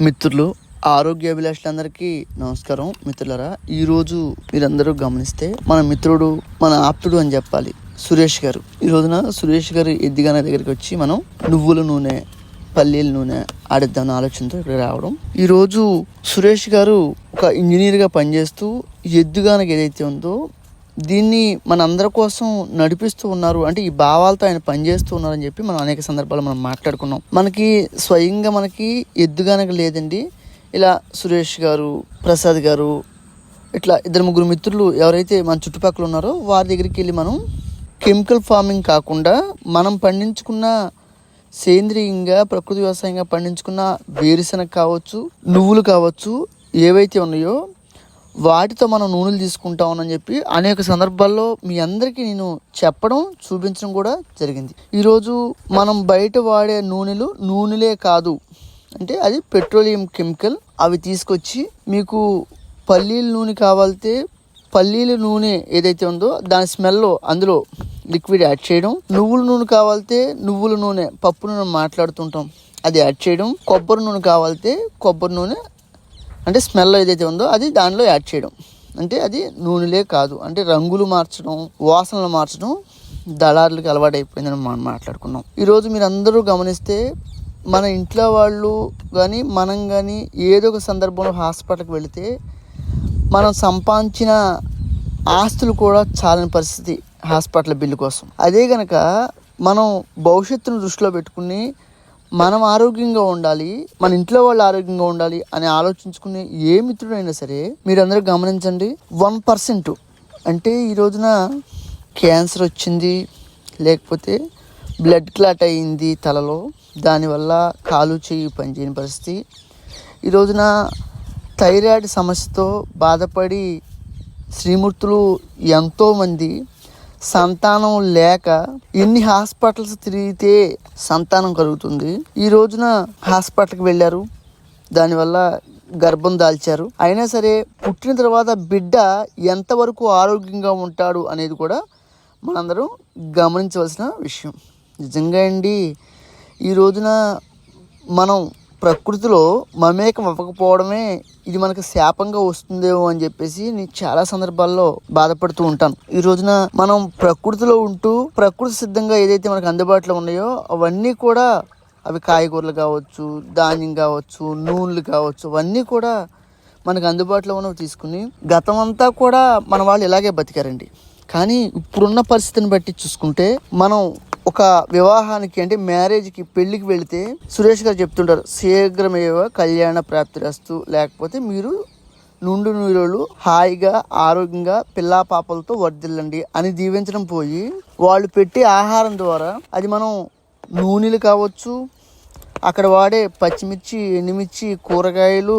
మిత్రులు ఆరోగ్య అభిలాషులందరికీ నమస్కారం. మిత్రులరా ఈరోజు మీరందరూ గమనిస్తే మన మిత్రుడు మన ఆప్తుడు అని చెప్పాలి సురేష్ గారు. ఈ రోజున సురేష్ గారు ఎద్దిగాన దగ్గరికి వచ్చి మనం నువ్వుల నూనె పల్లీల నూనె ఆడిద్దాం ఆలోచనతో ఇక్కడ రావడం. ఈరోజు సురేష్ గారు ఒక ఇంజనీర్గా పనిచేస్తూ ఎద్దుగానకి ఏదైతే ఉందో దీన్ని మన అందరి కోసం నడిపిస్తూ ఉన్నారు. అంటే ఈ భావాలతో ఆయన పనిచేస్తూ ఉన్నారని చెప్పి మనం అనేక సందర్భాలు మనం మాట్లాడుకున్నాం. మనకి స్వయంగా మనకి ఎద్దుగానక లేదండి. ఇలా సురేష్ గారు ప్రసాద్ గారు ఇట్లా ఇద్దరు ముగ్గురు మిత్రులు ఎవరైతే మన చుట్టుపక్కల ఉన్నారో వారి దగ్గరికి వెళ్ళి మనం కెమికల్ ఫార్మింగ్ కాకుండా మనం పండించుకున్న సేంద్రియంగా ప్రకృతి వ్యవసాయంగా పండించుకున్న వేరుశనగ కావచ్చు నువ్వులు కావచ్చు ఏవైతే ఉన్నాయో వాటితో మనం నూనెలు తీసుకుంటామని చెప్పి అనేక సందర్భాల్లో మీ అందరికీ నేను చెప్పడం చూపించడం కూడా జరిగింది. ఈరోజు మనం బయట వాడే నూనెలు నూనెలే కాదు. అంటే అది పెట్రోలియం కెమికల్. అవి తీసుకొచ్చి మీకు పల్లీల నూనె కావాలితే పల్లీల నూనె ఏదైతే ఉందో దాని స్మెల్లో అందులో లిక్విడ్ యాడ్ చేయడం నువ్వుల నూనె కావాలితే నువ్వుల నూనె పప్పు నూనె మాట్లాడుతుంటాం. అది యాడ్ చేయడం కొబ్బరి నూనె కావాలితే కొబ్బరి నూనె అంటే స్మెల్ ఏదైతే ఉందో అది దానిలో యాడ్ చేయడం. అంటే అది నూనెలే కాదు. అంటే రంగులు మార్చడం వాసనలు మార్చడం దళారులకు అలవాటు అయిపోయిందని మనం మాట్లాడుకున్నాం. ఈరోజు మీరు అందరూ గమనిస్తే మన ఇంట్లో వాళ్ళు కానీ మనం కానీ ఏదో ఒక సందర్భంలో హాస్పిటల్కి వెళితే మనం సంపాదించిన ఆస్తులు కూడా చాలని పరిస్థితి హాస్పిటల్ బిల్లు కోసం. అదే కనుక మనం భవిష్యత్తును దృష్టిలో పెట్టుకుని మనం ఆరోగ్యంగా ఉండాలి మన ఇంట్లో వాళ్ళు ఆరోగ్యంగా ఉండాలి అని ఆలోచించుకునే ఏ మిత్రుడైనా సరే మీరందరూ గమనించండి. వన్ పర్సెంట్ అంటే ఈ రోజున క్యాన్సర్ వచ్చింది లేకపోతే బ్లడ్ క్లాట్ అయింది తలలో దానివల్ల కాలు చేయి పనిచేయని పరిస్థితి. ఈ రోజున థైరాయిడ్ సమస్యతో బాధపడి శ్రీమూర్తులు ఎంతోమంది సంతానం లేక ఎన్ని హాస్పిటల్స్ తిరిగితే సంతానం కలుగుతుంది? ఈ రోజున హాస్పిటల్కి వెళ్ళారు. దానివల్ల గర్భం దాల్చారు. అయినా సరే పుట్టిన తర్వాత బిడ్డ ఎంతవరకు ఆరోగ్యంగా ఉంటాడు అనేది కూడా మనందరం గమనించవలసిన విషయం. నిజంగా అండి ఈ రోజున మనం ప్రకృతిలో మమేకం అవ్వకపోవడమే ఇది మనకు శాపంగా వస్తుందేమో అని చెప్పేసి నేను చాలా సందర్భాల్లో బాధపడుతూ ఉంటాను. ఈ రోజున మనం ప్రకృతిలో ఉంటూ ప్రకృతి సిద్ధంగా ఏదైతే మనకు అందుబాటులో ఉన్నాయో అవన్నీ కూడా అవి కాయగూరలు కావచ్చు ధాన్యం కావచ్చు నూనెలు కావచ్చు అవన్నీ కూడా మనకు అందుబాటులో ఉన్నవి తీసుకుని గతం అంతా కూడా మన వాళ్ళు ఇలాగే బతికారండి. కానీ ఇప్పుడున్న పరిస్థితిని బట్టి చూసుకుంటే మనం ఒక వివాహానికి అంటే మ్యారేజ్కి పెళ్ళికి వెళితే సురేష్ గారు చెప్తుంటారు శీఘ్రమేవ కళ్యాణ ప్రాప్తిరస్తు. లేకపోతే మీరు నుండు నీళ్ళు హాయిగా ఆరోగ్యంగా పిల్లా పాపలతో వర్దిల్లండి అని దీవించడం పోయి వాళ్ళు పెట్టే ఆహారం ద్వారా అది మనం నూనెలు కావచ్చు అక్కడ వాడే పచ్చిమిర్చి ఎండుమిర్చి కూరగాయలు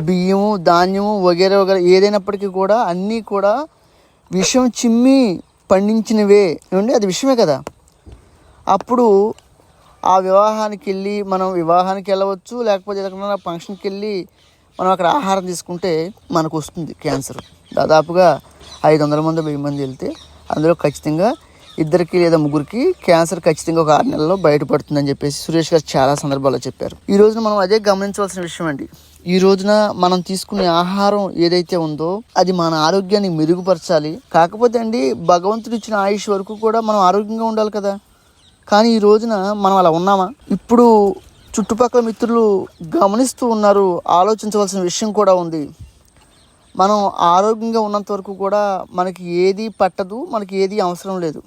బియ్యము ధాన్యము వగేరే వగేరే ఏదైనప్పటికీ కూడా అన్నీ కూడా విషం చిమ్మి పండించినవే. ఏమండి? అది విషమే కదా? అప్పుడు ఆ వివాహానికి వెళ్ళి మనం వివాహానికి వెళ్ళవచ్చు లేకపోతే ఎక్కడైనా ఫంక్షన్కి వెళ్ళి మనం అక్కడ ఆహారం తీసుకుంటే మనకు వస్తుంది క్యాన్సర్. దాదాపుగా ఐదు వందల మంది వెయ్యి మంది వెళ్తే అందులో ఖచ్చితంగా ఇద్దరికి లేదా ముగ్గురికి క్యాన్సర్ ఖచ్చితంగా ఒక ఆరు నెలల్లో బయటపడుతుందని చెప్పేసి సురేష్ గారు చాలా సందర్భాల్లో చెప్పారు. ఈ రోజున మనం అదే గమనించవలసిన విషయం అండి. ఈ రోజున మనం తీసుకునే ఆహారం ఏదైతే ఉందో అది మన ఆరోగ్యాన్ని మెరుగుపరచాలి. కాకపోతే అండి భగవంతుడు ఇచ్చిన ఆయుష్ వరకు కూడా మనం ఆరోగ్యంగా ఉండాలి కదా. కానీ ఈ రోజున మనం అలా ఉన్నామా? ఇప్పుడు చుట్టుపక్కల మిత్రులు గమనిస్తూ ఉన్నారు ఆలోచించవలసిన విషయం కూడా ఉంది. మనం ఆరోగ్యంగా ఉన్నంత వరకు కూడా మనకి ఏది పట్టదు మనకి ఏది అవసరం లేదు.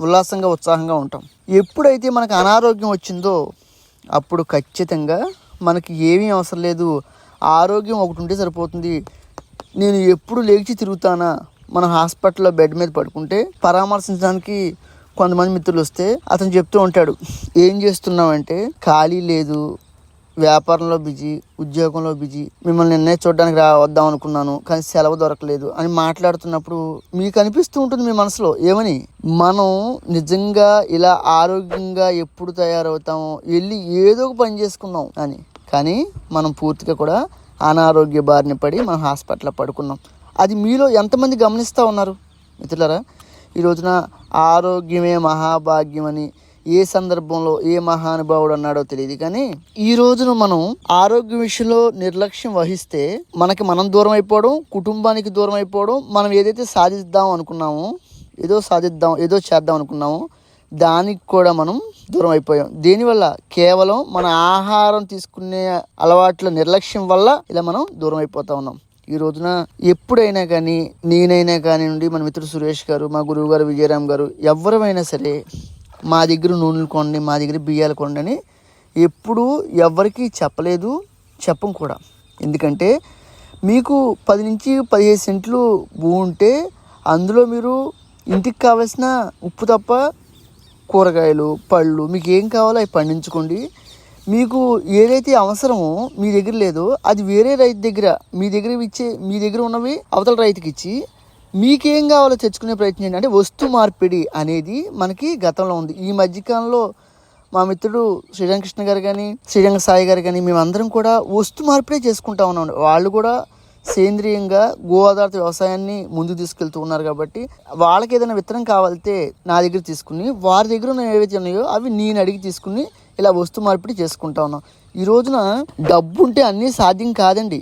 ఉల్లాసంగా ఉత్సాహంగా ఉంటాం. ఎప్పుడైతే మనకు అనారోగ్యం వచ్చిందో అప్పుడు ఖచ్చితంగా మనకి ఏమీ అవసరం లేదు. ఆరోగ్యం ఒకటి ఉంటే సరిపోతుంది. నేను ఎప్పుడు లేచి తిరుగుతానా? మన హాస్పిటల్లో బెడ్ మీద పడుకుంటే పరామర్శించడానికి కొంతమంది మిత్రులు వస్తే అతను చెప్తూ ఉంటాడు ఏం చేస్తున్నామంటే ఖాళీ లేదు వ్యాపారంలో బిజీ ఉద్యోగంలో బిజీ మిమ్మల్ని నిన్నే చూడడానికి రా వద్దాం అనుకున్నాను కానీ సెలవు దొరకలేదు అని మాట్లాడుతున్నప్పుడు మీకు అనిపిస్తూ ఉంటుంది మీ మనసులో ఏమని? మనం నిజంగా ఇలా ఆరోగ్యంగా ఎప్పుడు తయారవుతామో వెళ్ళి ఏదో ఒక పని చేసుకుందాం అని. కానీ మనం పూర్తిగా కూడా అనారోగ్య బారిన పడి మనం హాస్పిటల్లో పడుకున్నాం. అది మీలో ఎంతమంది గమనిస్తూ ఉన్నారు? మిత్రులారా ఈ రోజున ఆరోగ్యమే మహాభాగ్యం అని ఏ సందర్భంలో ఏ మహానుభావుడు అన్నాడో తెలియదు. కానీ ఈ రోజున మనం ఆరోగ్య విషయంలో నిర్లక్ష్యం వహిస్తే మనకి మనం దూరం అయిపోవడం కుటుంబానికి దూరం అయిపోవడం మనం ఏదైతే సాధిద్దాం అనుకున్నామో ఏదో సాధిద్దాం ఏదో చేద్దాం అనుకున్నామో దానికి కూడా మనం దూరం అయిపోయాం. దీనివల్ల కేవలం మన ఆహారం తీసుకునే అలవాట్ల నిర్లక్ష్యం వల్ల ఇలా మనం దూరం అయిపోతా ఉన్నాం. ఈ రోజున ఎప్పుడైనా కానీ నేనైనా కానివ్వండి మన మిత్రుడు సురేష్ గారు మా గురువు గారు విజయరామ్ గారు ఎవరైనా సరే మా దగ్గర నూనెలు కొండి మా దగ్గర బియ్యాలు కొండి అని ఎప్పుడూ ఎవరికి చెప్పలేదు చెప్పం కూడా. ఎందుకంటే మీకు పది నుంచి పదిహేను సెంట్లు భూమి ఉంటే అందులో మీరు ఇంటికి కావాల్సిన ఉప్పు తప్ప కూరగాయలు పళ్ళు మీకు ఏం కావాలో అవి పండించుకోండి. మీకు ఏదైతే అవసరమో మీ దగ్గర లేదో అది వేరే రైతు దగ్గర మీ దగ్గర ఇచ్చే మీ దగ్గర ఉన్నవి అవతల రైతుకి ఇచ్చి మీకేం కావాలో తెచ్చుకునే ప్రయత్నం చేయండి. అంటే వస్తు మార్పిడి అనేది మనకి గతంలో ఉంది. ఈ మధ్యకాలంలో మా మిత్రుడు శ్రీరంకృష్ణ గారు కానీ శ్రీరంగ సాయి గారు కానీ మేమందరం కూడా వస్తు మార్పిడే చేసుకుంటా ఉన్నాం. వాళ్ళు కూడా సేంద్రియంగా గో ఆధారిత వ్యవసాయాన్ని ముందుకు తీసుకెళ్తూ ఉన్నారు కాబట్టి వాళ్ళకి ఏదైనా విత్తనం కావాలితే నా దగ్గర తీసుకుని వారి దగ్గర ఏవైతే ఉన్నాయో అవి నేను అడిగి తీసుకుని ఇలా వస్తు మార్పిడి చేసుకుంటా ఉన్నాం. ఈ రోజున డబ్బు ఉంటే అన్నీ సాధ్యం కాదండి.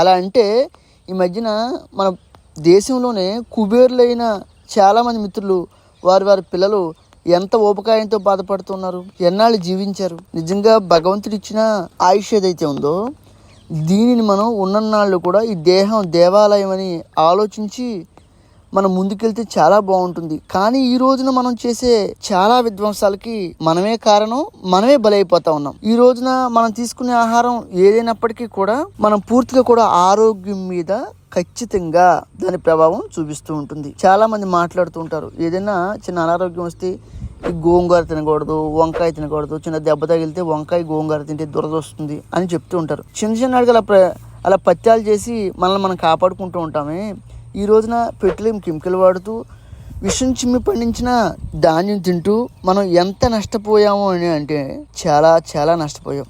అలా అంటే ఈ మధ్యన మన దేశంలోనే కుబేరులైన చాలామంది మిత్రులు వారి వారి పిల్లలు ఎంత ఓపకాయంతో బాధపడుతున్నారు ఎన్నాళ్ళు జీవించారు నిజంగా భగవంతుడు ఇచ్చిన ఆయుష్ ఏదైతే ఉందో దీనిని మనం ఉన్ననాళ్ళు కూడా ఈ దేహం దేవాలయం అని ఆలోచించి మనం ముందుకెళ్తే చాలా బాగుంటుంది. కానీ ఈ రోజున మనం చేసే చాలా విధ్వంసాలకి మనమే కారణం మనమే బలైపోతా ఉన్నాం. ఈ రోజున మనం తీసుకునే ఆహారం ఏదైనప్పటికీ కూడా మనం పూర్తిగా కూడా ఆరోగ్యం మీద ఖచ్చితంగా దాని ప్రభావం చూపిస్తూ ఉంటుంది. చాలా మంది మాట్లాడుతూ ఉంటారు. ఏదైనా చిన్న అనారోగ్యం వస్తే ఈ గోంగూర తినకూడదు వంకాయ తినకూడదు చిన్న దెబ్బ తగిలితే వంకాయ గోంగూర తింటే దురద వస్తుంది అని చెప్తూ ఉంటారు. చిన్న చిన్న అడుగు అలా ప్ర- అలా పత్యాలు చేసి మనల్ని మనం కాపాడుకుంటూ ఉంటామే. ఈ రోజున పెట్రోలియం కెమికల్ వాడుతూ విషం చిమ్మి పండించిన ధాన్యం తింటూ మనం ఎంత నష్టపోయాము అని అంటే చాలా చాలా నష్టపోయాం.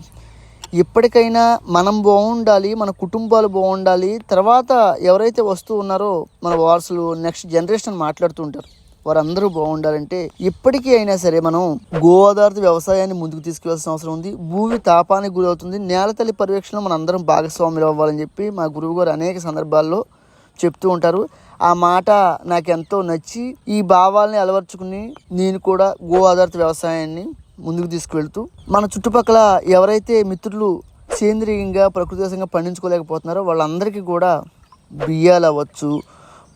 ఎప్పటికైనా మనం బాగుండాలి మన కుటుంబాలు బాగుండాలి తర్వాత ఎవరైతే వస్తూ ఉన్నారో మన వారసులు నెక్స్ట్ జనరేషన్ మాట్లాడుతూ ఉంటారు. వారందరూ బాగుండాలంటే ఇప్పటికీ అయినా సరే మనం గో ఆధారిత వ్యవసాయాన్ని ముందుకు తీసుకెళ్ళాల్సిన అవసరం ఉంది. భూమి తాపానికి గురవుతుంది. నేల తల్లి పర్యవేక్షణలో మన అందరం భాగస్వాములు అవ్వాలని చెప్పి మా గురువు గారు అనేక సందర్భాల్లో చెప్తూ ఉంటారు. ఆ మాట నాకు ఎంతో నచ్చి ఈ భావాల్ని అలవర్చుకుని నేను కూడా గో ఆధారిత వ్యవసాయాన్ని ముందుకు తీసుకువెళ్తూ మన చుట్టుపక్కల ఎవరైతే మిత్రులు సేంద్రియంగా ప్రకృతిగతంగా పండించుకోలేకపోతున్నారో వాళ్ళందరికీ కూడా బియ్యాలు అవ్వచ్చు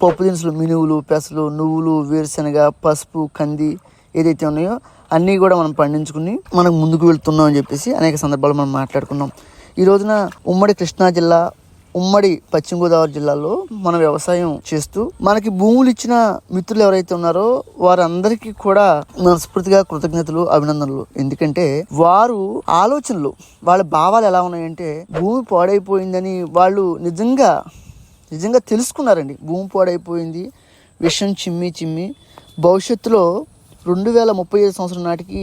పప్పు దినుసులు మినువులు పెసలు నువ్వులు వేరుశనగ పసుపు కంది ఏదైతే ఉన్నాయో అన్నీ కూడా మనం పండించుకుని మనం ముందుకు వెళ్తున్నాం అని చెప్పేసి అనేక సందర్భాలు మనం మాట్లాడుకున్నాం. ఈ రోజున ఉమ్మడి కృష్ణా జిల్లా ఉమ్మడి పశ్చిమ గోదావరి జిల్లాలో మనం వ్యవసాయం చేస్తూ మనకి భూములు ఇచ్చిన మిత్రులు ఎవరైతే ఉన్నారో వారందరికీ కూడా మనస్ఫూర్తిగా కృతజ్ఞతలు అభినందనలు. ఎందుకంటే వారు ఆలోచనలు వాళ్ళ భావాలు ఎలా ఉన్నాయంటే భూమి పాడైపోయిందని వాళ్ళు నిజంగా నిజంగా తెలుసుకున్నారండి. భూమి పాడైపోయింది విషం చిమ్మి చిమ్మి. భవిష్యత్తులో రెండు వేల ముప్పై ఐదు సంవత్సరం నాటికి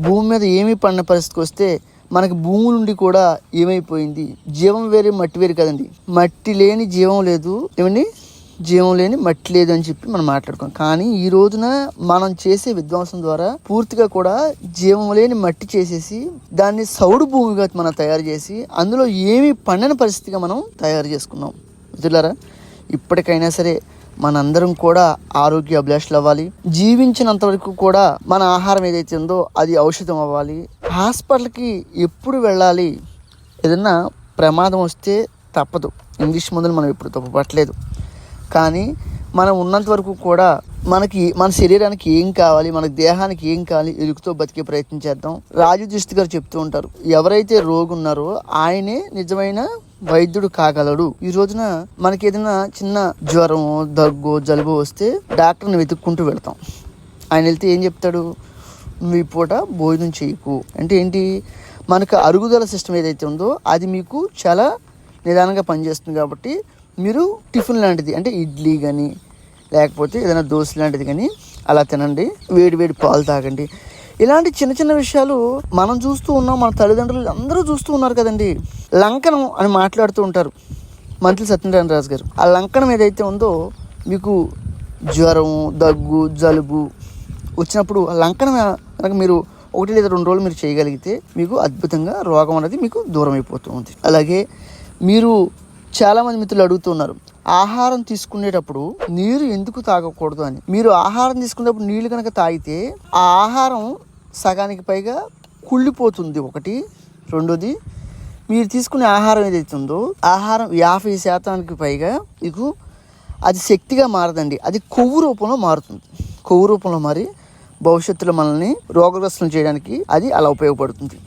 భూమి మీద ఏమీ పడిన పరిస్థితికి వస్తే మనకి భూమి నుండి కూడా ఏమైపోయింది? జీవం వేరే మట్టి వేరు కదండి. మట్టి లేని జీవం లేదు. ఏమండి? జీవం లేని మట్టి లేదు అని చెప్పి మనం మాట్లాడుకోం. కానీ ఈ రోజున మనం చేసే విధ్వంసం ద్వారా పూర్తిగా కూడా జీవం లేని మట్టి చేసేసి దాన్ని సౌడు భూమిగా మనం తయారు చేసి అందులో ఏమీ పండని పరిస్థితిగా మనం తయారు చేసుకున్నాం. మిత్రులారా ఇప్పటికైనా సరే మనందరం కూడా ఆరోగ్య అభిలాషులు అవ్వాలి జీవించినంత వరకు కూడా మన ఆహారం ఏదైతే ఉందో అది ఔషధం అవ్వాలి. హాస్పిటల్కి ఎప్పుడు వెళ్ళాలి? ఏదన్నా ప్రమాదం వస్తే తప్పదు. ఇంగ్లీష్ మందులు మనం ఎప్పుడు తప్పపట్టలేదు. కానీ మనం ఉన్నంత వరకు కూడా మనకి మన శరీరానికి ఏం కావాలి మన దేహానికి ఏం కావాలి ఎలుగుతో బతికే ప్రయత్నం చేద్దాం. రాజు దృష్టి గారు చెప్తూ ఉంటారు ఎవరైతే రోగు ఉన్నారో ఆయనే నిజమైన వైద్యుడు కాగలడు. ఈ రోజున మనకి ఏదైనా చిన్న జ్వరం దగ్గు జలుబు వస్తే డాక్టర్ని వెతుక్కుంటూ వెళ్తాం. ఆయన వెళ్తే ఏం చెప్తాడు? నువ్వు ఈ పూట భోజనం చేయకు. అంటే ఏంటి? మనకు అరుగుదల సిస్టమ్ ఏదైతే ఉందో అది మీకు చాలా నిదానంగా పనిచేస్తుంది కాబట్టి మీరు టిఫిన్ లాంటిది అంటే ఇడ్లీ కానీ లేకపోతే ఏదైనా దోశ లాంటిది కానీ అలా తినండి. వేడి వేడి పాలు తాగండి. ఇలాంటి చిన్న చిన్న విషయాలు మనం చూస్తూ ఉన్నాం మన తల్లిదండ్రులు అందరూ చూస్తూ ఉన్నారు కదండి. లంకనం అని మాట్లాడుతూ ఉంటారు మంత్రి సత్యనారాయణ రాజు గారు. ఆ లంకనం ఏదైతే ఉందో మీకు జ్వరం దగ్గు జలుబు వచ్చినప్పుడు ఆ లంకనం కనుక మీరు ఒకటి లేదా రెండు రోజులు మీరు చేయగలిగితే మీకు అద్భుతంగా రోగం అనేది మీకు దూరం అయిపోతుంది అలాగే మీరు చాలామంది మిత్రులు అడుగుతున్నారు ఆహారం తీసుకునేటప్పుడు నీరు ఎందుకు తాగకూడదు? అని. మీరు ఆహారం తీసుకునేటప్పుడు నీళ్ళు కనుక తాగితే ఆ ఆహారం సగానికి పైగా కుళ్ళిపోతుంది. ఒకటి. రెండోది మీరు తీసుకునే ఆహారం ఏదైతే ఉందో ఆహారం యాభై శాతానికి పైగా మీకు అది శక్తిగా మారదండి. అది కొవ్వు రూపంలో మారుతుంది. కొవ్వు రూపంలో మారి భవిష్యత్తులో మనల్ని రోగగ్రస్తులు చేయడానికి అది అలా ఉపయోగపడుతుంది.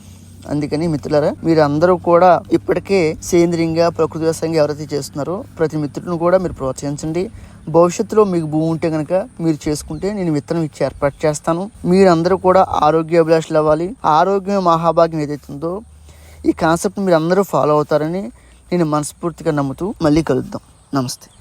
అందుకని మిత్రులారా మీరు అందరూ కూడా ఇప్పటికే సేంద్రియంగా ప్రకృతి వ్యవసాయంగా ఎవరైతే చేస్తున్నారో ప్రతి మిత్రుడిని కూడా మీరు ప్రోత్సహించండి. భవిష్యత్తులో మీకు భూమి ఉంటే కనుక మీరు చేసుకుంటే నేను విత్తనం ఇచ్చి ఏర్పాటు చేస్తాను. మీరందరూ కూడా ఆరోగ్యాభిలాషులు అవ్వాలి. ఆరోగ్యం మహాభాగ్యం ఏదైతే ఉందో ఈ కాన్సెప్ట్ మీరు అందరూ ఫాలో అవుతారని నేను మనస్ఫూర్తిగా నమ్ముతూ మళ్ళీ కలుద్దాం. నమస్తే.